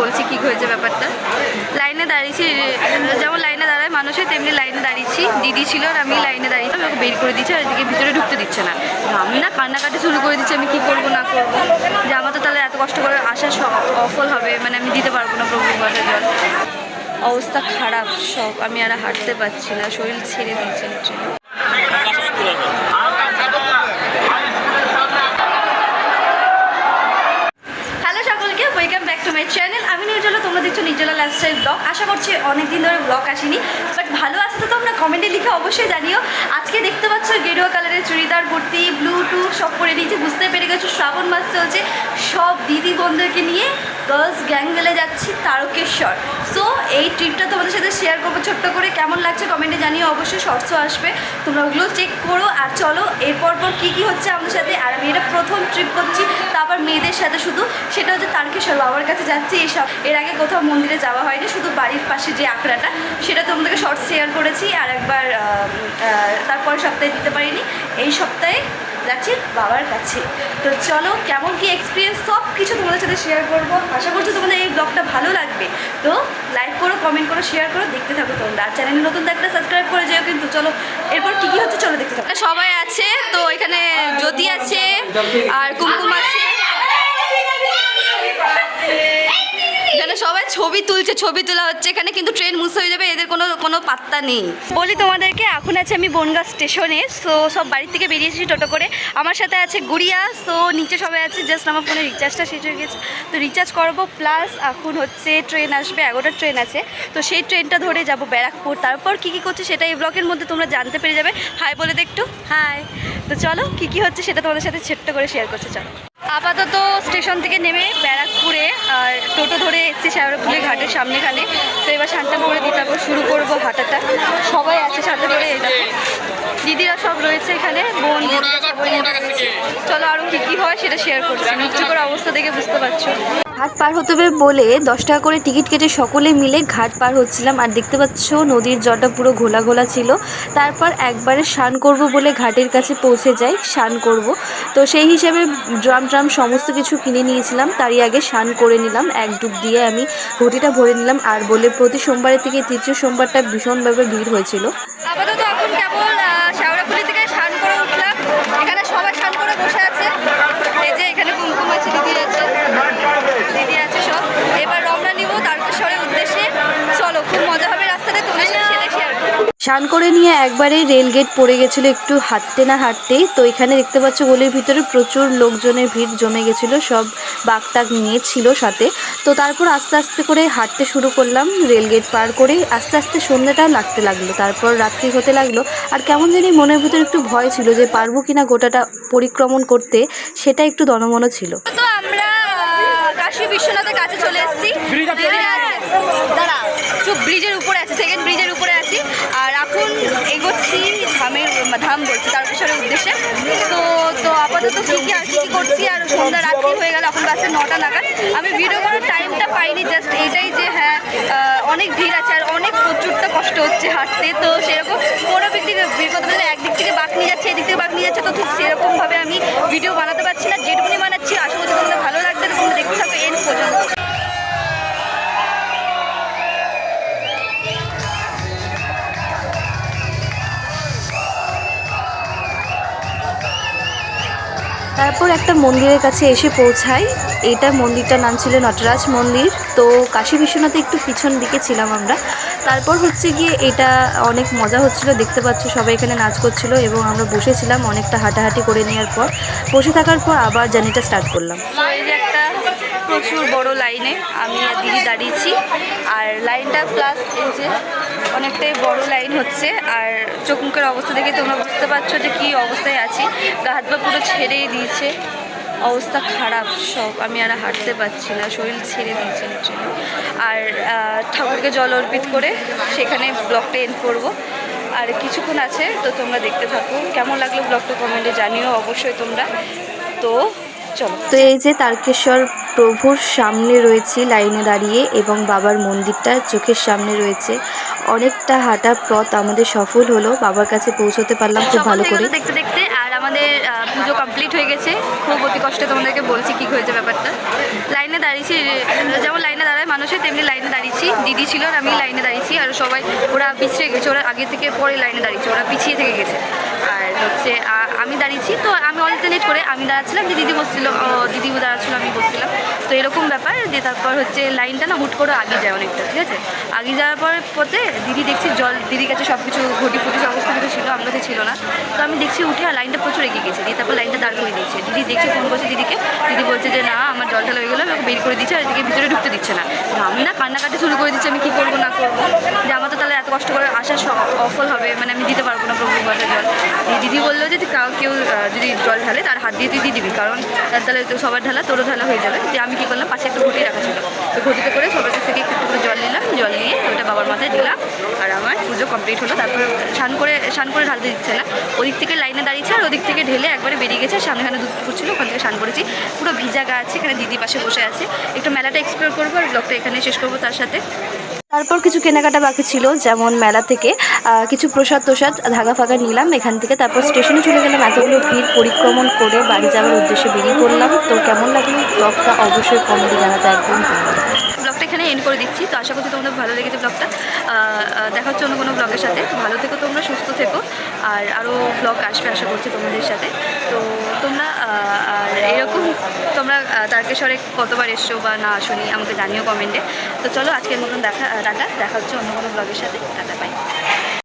বলছি কি হয়েছে ব্যাপারটা। লাইনে দাঁড়িয়েছি, যেমন লাইনে দাঁড়ায় মানুষের তেমনি লাইনে দাঁড়িয়েছি। দিদি ছিল আর আমি লাইনে দাঁড়িয়েছি, আমাকে বের করে দিচ্ছে, আর এদিকে ভিতরে ঢুকতে দিচ্ছে না। আমি না কান্নাকাটি শুরু করে দিচ্ছি, আমি কী করব, না করব। যে আমার তো তাহলে এত কষ্ট করে আসা অফল হবে মানে আমি দিতে পারব না প্রভু কথা জল। অবস্থা খারাপ সব, আমি আর হাঁটতে পারছি না, শরীর ছেড়ে দিয়েছে literally। হ্যালো সকলকে welcome back to my channel আমি নির্জলা তোমরা দেখছ নির্জলা লাইফস্টাইল ব্লগ আশা করছি অনেকদিন ধরে ব্লগ আসেনি। বাট ভালো আছে তো তোমরা? কমেন্টে লিখে অবশ্যই জানিও। আজকে দেখতে পাচ্ছ গেরুয়া কালারের চুড়িদার কুর্তি। ব্লুটুথ সব করে নিয়েছি বুঝতে পেরে গেছো? শ্রাবণ মাস চলছে সব দিদি বোনদেরকে নিয়ে গার্লস গ্যাং গেলে যাচ্ছি তারকেশ্বর। সো এই ট্রিপটা তোমাদের সাথে শেয়ার করব ছোট্ট করে। কেমন লাগছে কমেন্টে জানিও অবশ্যই শর্টসও আসবে। তোমরা ওগুলো চেক করো আর চলো এরপর পর কী কী হচ্ছে আমাদের সাথে? আর আমি এটা প্রথম ট্রিপ করছি তারপর মেয়েদের সাথে শুধু। সেটা হচ্ছে তারকেশ্বর বাবার কাছে যাচ্ছি এইসব এর আগে কোথাও মন্দিরে যাওয়া হয়নি শুধু বাড়ির পাশে যে আঁকড়াটা সেটা তোমাদেরকে শর্ট শেয়ার করেছি। আর একবার আহ, আহ, তারপর সপ্তাহে দিতে পারিনি। এই সপ্তাহে যাচ্ছি বাবার কাছে। তো চলো, কেমন কি এক্সপিরিয়েন্স সব কিছু তোমাদের সাথে শেয়ার করব। আশা করছি তোমাদের এই ব্লগটা ভালো লাগবে। তো লাইক করো কমেন্ট করো শেয়ার করো, দেখতে থাকো তোমরা। আর চ্যানেল নতুন থাকলে সাবস্ক্রাইব করে যেও কিন্তু, চলো। এরপর কী কী হচ্ছে চলো দেখতে থাকো। সবাই আছে, তো এখানে জ্যোতি আছে, আর কুমকুম আছে। ছবি তুলছে ছবি তোলা হচ্ছে এখানে কিন্তু ট্রেন মুস হয়ে যাবে এদের কোনো কোনো পাত্তা নেই। বলি তোমাদেরকে এখন আছে আমি বনগাঁ স্টেশনে সো সব বাড়ির থেকে বেরিয়েছি টোটো করে। আমার সাথে আছে গুড়িয়া সো নিচে সবাই আছে জাস্ট আমার ফোনে রিচার্জটা শেষ হয়ে গেছে। তো রিচার্জ করব প্লাস এখন হচ্ছে ট্রেন আসবে এগারোটার ট্রেন আছে। তো সেই ট্রেনটা ধরে যাব ব্যারাকপুর। তারপর কী কী করছে সেটা এই ব্লগের মধ্যে তোমরা জানতে পেরে যাবে। হাই বলে দে একটু। হাই তো চলো কী কী হচ্ছে সেটা তোমাদের সাথে ছোট্ট করে শেয়ার করছে চলো। আপাতত স্টেশন থেকে নেমে ব্যারাকপুরে আর টোটো ধরে এসেছি শ্যাওড়াপুলি ঘাটের সামনেখানে। তো এবার শান্তা করে দিয়ে তারপর শুরু করব হাঁটাটা। সবাই আছে শান্তাপুরে দিদিরা সব রয়েছে এখানে বোন চলো আরও কী কী হয় সেটা শেয়ার করছি। নিচু করে অবস্থা দেখে বুঝতে পারছ। ঘাট পার হতে হবে বলে দশ টাকা করে টিকিট কেটে সকলে মিলে ঘাট পার হচ্ছিলাম। আর দেখতে পাচ্ছ, নদীর জলটা পুরো ঘোলা ঘোলা ছিল। তারপর একবারে স্নান করব বলে ঘাটের কাছে পৌঁছে যাই, স্নান করব। তো সেই হিসাবে ড্রাম ট্রাম সমস্ত কিছু কিনে নিয়েছিলাম। তারই আগে স্নান করে নিলাম। এক ডুব দিয়ে আমি ঘটিটা ভরে নিলাম। আর বলে প্রতি সোমবারের থেকে তৃতীয় সোমবারটা ভীষণভাবে ভিড় হয়েছিল। আপাতত এখন কেবল শ্যাওড়াপুলি থেকে স্নান করে উঠলাম এখানে সবাই স্নান করে বসে আছে এই যে এখানে কুমকুম আছে দিদি আছে দিদি আছে সব এবার রওনা নিব তারকেশ্বরের উদ্দেশ্যে চলো খুব মজা হবে রাস্তাতে তোমার সাথে সেটা শেয়ার স্নান করে নিয়ে একবারে রেল গেট পড়ে গেছিল একটু হাঁটতে না হাঁটতেই। তো এখানে দেখতে পাচ্ছ গলির ভিতরে প্রচুর লোকজনের ভিড় জমে গেছিল সব বাগটাক নিয়ে ছিল সাথে। তো তারপর আস্তে আস্তে করে হাঁটতে শুরু করলাম রেল গেট পার করে। আস্তে আস্তে সন্ধ্যাটা লাগতে লাগল তারপর রাত্রি হতে লাগল। আর কেমন জানি মনের ভিতরে একটু ভয় ছিল যে পারব কিনা গোটাটা পরিক্রমণ করতে সেটা একটু দনমনো ছিল। তো আমরা কাশী বিশ্বনাথের কাছে চলে এসেছি। দাঁড়া ধাম বলছি তারকেশ্বরের উদ্দেশ্যে। তো তো আপাতত কী কী আর কী করছি, আর সন্ধ্যা রাত্রি হয়ে গেল, এখন বাসে নটা নাগাদ। আমি ভিডিও করার টাইমটা পাইনি জাস্ট এইটাই যে হ্যাঁ অনেক ভিড় আছে আর অনেক প্রচুরটা কষ্ট হচ্ছে হাঁটতে। তো সেরকম কোনো দিক থেকে ভিড় করতে একদিক থেকে বাঁক নিয়ে যাচ্ছে, এদিক থেকে বাঁক নিয়ে যাচ্ছে, তো ঠিক সেরকমভাবে আমি ভিডিও বানাতে পারছি না, যেটুকুনি বানাচ্ছি, আশা করছি তোমাদের তারপর একটা মন্দিরের কাছে এসে পৌঁছাই। এটা মন্দিরটার নাম ছিল নটরাজ মন্দির। তো কাশী বিশ্বনাথে একটু পিছন দিকে ছিলাম আমরা। তারপর হচ্ছে গিয়ে এটা অনেক মজা হচ্ছিল, দেখতে পাচ্ছ সবাই এখানে নাচ করছিল এবং আমরা বসেছিলাম অনেকটা হাঁটাহাঁটি করে নেওয়ার পর। বসে থাকার পর আবার জার্নিটা স্টার্ট করলাম। একটা প্রচুর বড় লাইনে আমি দিদি দাঁড়িয়েছি। আর লাইনটা প্লাস এই যে অনেকটাই বড় লাইন হচ্ছে। আর চোখ মুখের অবস্থা দেখে তোমরা বুঝতে পারছ যে কী অবস্থায় আছি। গা হাত পা পুরো ছেড়েই দিয়েছে। অবস্থা খারাপ সব। আমি আর হাঁটতে পারছি না। শরীর ছেড়ে দিয়েছে literally। আর ঠাকুরকে জল অর্পিত করে সেখানে ব্লগটা এন্ড করব। আর কিছুক্ষণ আছে, তো তোমরা দেখতে থাকো। কেমন লাগল ব্লগটা কমেন্টে জানিও অবশ্যই তোমরা। তো চলো। তো এই যে তারকেশ্বর প্রভুর সামনে রয়েছে লাইনে দাঁড়িয়ে এবং বাবার মন্দিরটা চোখের সামনে রয়েছে। অনেকটা হাঁটা পথ আমাদের সফল হলো। বাবার কাছে পৌঁছতে পারলাম খুব ভালো করে। দেখতে দেখতে। আর আমাদের পুজো কমপ্লিট হয়ে গেছে। খুব অতি কষ্টে তোমাদেরকে বলছি কি হয়েছে ব্যাপারটা। লাইনে দাঁড়িয়েছি যেমন লাইনে দাঁড়ায় মানুষ তেমনি লাইনে দাঁড়িয়েছি। দিদি ছিল আর আমি লাইনে দাঁড়িয়েছি। আর সবাই ওরা পিছিয়ে গেছে। ওরা আগে থেকে পরে লাইনে দাঁড়িয়েছে। ওরা পিছিয়ে থেকে গেছে। আর হচ্ছে আমি দাঁড়িয়েছি, তো আমি অল্টারনেট করে আমি দাঁড়াচ্ছিলাম, যে দিদি বসছিল দিদি দাঁড়াচ্ছিল, আমি বসছিলাম। তো এরকম ব্যাপার, যে তারপর হচ্ছে লাইনটা না হুট করে আগে যায় অনেকটা, ঠিক আছে? আগে যাওয়ার পর পথে দিদি দেখছি জল, দিদির কাছে সব কিছু ঘটি ফুটি সমস্ত কিছু ছিল আমার ছিল না। তো আমি দেখছি উঠে আর লাইনটা প্রচুর এগিয়ে গেছে। দিয়ে তারপর লাইনটা দাঁড় করে দিয়েছে দিদি দেখছে ফোন করছে দিদিকে। দিদি বলছে যে, না, আমার জল ঢালা হয়ে গেলো, আমাকে বের করে দিচ্ছে, আর এদিকে ভিতরে ঢুকতে দিচ্ছে না। আমি না কান্নাকাটি শুরু করে দিচ্ছি, আমি কী করব, না করব? যে আমার তো তাহলে এত কষ্ট করে আসা অফল হবে মানে আমি দিতে পারব না প্রভু ঘরে জল। দিদি বলল যে কাউ যদি জল ঢালে, তার হাত দিয়ে তুই দিয়ে দিবি, কারণ তার তাহলে তো সবার ঢালা, তোরও ঢালা হয়ে যাবে। যে আমি কী করলাম, পাশে একটা ঘটি রাখা ছিল। তো ঘটিতে করে সবার কাছ থেকে একটু জল নিলাম, জল নিয়ে ওটা বাবার মাথায় দিলাম। কমপ্লিট হলো, তারপর স্নান করে স্নান করে ঢালতে দিচ্ছে না। ওদিক থেকে লাইনে দাঁড়িয়েছে আর ওদিক থেকে ঢেলে একবারে বেরিয়ে গেছে, সামনে এখানে দুধ ছিল ওখান থেকে স্নান করেছি। পুরো ভিজা গা আছে, এখানে দিদি পাশে বসে আছে। একটু মেলাটা এক্সপ্লোর করব আর ব্লগটা এখানে শেষ করব তার সাথে। তারপর কিছু কেনাকাটা বাকি ছিল, যেমন মেলা থেকে কিছু প্রসাদ তোষাদ ধাগা ফাগা নিলাম এখান থেকে। তারপর স্টেশনে চলে গেলাম, এতগুলো ভিড়, পরিক্রমণ করে বাড়ি যাওয়ার উদ্দেশ্যে বেরিয়ে পড়লাম। তো কেমন লাগল ব্লগটা অবশ্যই কমেন্টে জানাতে একদম এখানে এন্ড করে দিচ্ছি। তো আশা করছি তোমাদের ভালো লেগেছে ব্লগটা দেখা হচ্ছে অন্য কোনো ব্লগের সাথে। ভালো থেকো তোমরা, সুস্থ থেকো। আর আরও ব্লগ আসবে আশা করছি তোমাদের সাথে। তো তোমরা আর এরকম তোমরা তারকেশ্বরে কতবার এসছো বা না আসনি, আমাকে জানিও কমেন্টে তো চলো আজকের মতন দেখা টাটা। দেখা হচ্ছে অন্য কোনো ব্লগের সাথে। টাটা পাই